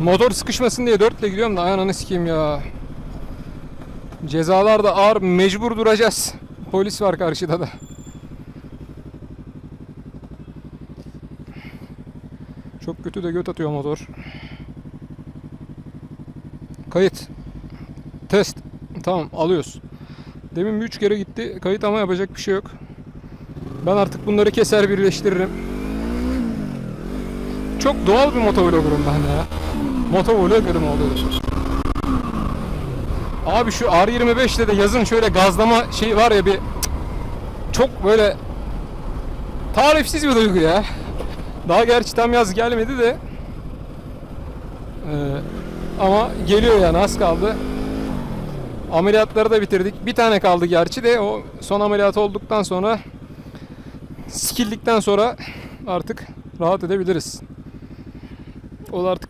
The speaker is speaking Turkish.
Motor sıkışmasın diye dörtle gidiyorum da ananı sikeyim ya. Cezalar da ağır mecbur duracağız. Polis var karşıda da. Çok kötü de göt atıyor motor. Kayıt. Test. Tamam alıyoruz. Demin bir üç kere gitti kayıt ama yapacak bir şey yok. Ben artık bunları keser birleştiririm. Çok doğal bir motovloggerum ben ya. Motovloggerum oluyorum. Abi şu R25'te de yazın şöyle gazlama şey var ya bir çok böyle tarifsiz bir duygu ya. Daha gerçi tam yaz gelmedi de Ee, ama geliyor yani az kaldı. Ameliyatları da bitirdik. Bir tane kaldı gerçi de o son ameliyat olduktan sonra sikildikten sonra artık rahat edebiliriz. O artık